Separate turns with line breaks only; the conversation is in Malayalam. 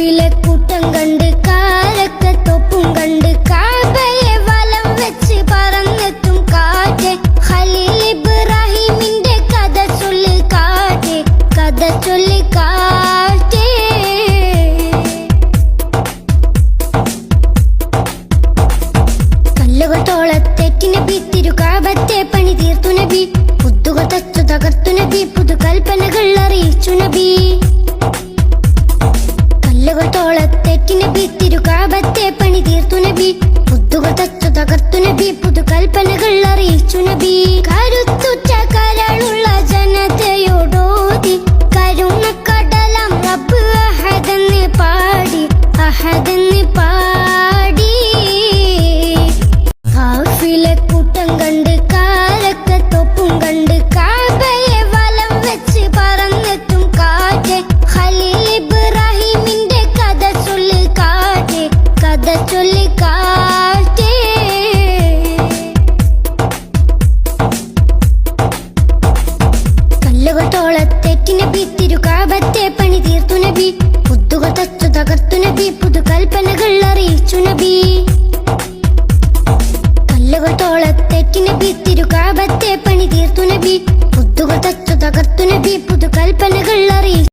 കാഫിലെ കൂട്ടം കണ്ട് തൊപ്പും വലം വെച്ച് കഥ കഥ നബി പണി തീർത്തു നബി. പുതുക തച്ചു തകർത്തു നബി പുതു കൽപ്പനകൾ അറിയിച്ചു തോളത്തെറ്റി നബി തിരുകാപത്തെ പണി തീർത്തു നബി. പുതുക തച്ചു തകർത്തു നബി പുതുകൽപ്പനകൾ അറിയിച്ചു നബി. കരുത്തുറ്റ കരളുള്ള ജനതയോടോതി. കരുണ റബ്ബ് അഹദെന്ന് പാടി അഹദെന്ന് പാടി. ചൊല്ലി കാറ്റ് നബി തിരുകാപത്തെ പണി തീർത്തു നബി. തകർത്തു നബി പുതുകൽപ്പനകൾ അറിയിച്ചു നബി. കല്ലുകൾ തോളത്തെറ്റി നബി തിരുകാപത്തെ പണി നബി. പുത്തുകൾ തച്ചു തകർത്തു നബി പുതുകൽപ്പനകൾ അറിയിച്ചു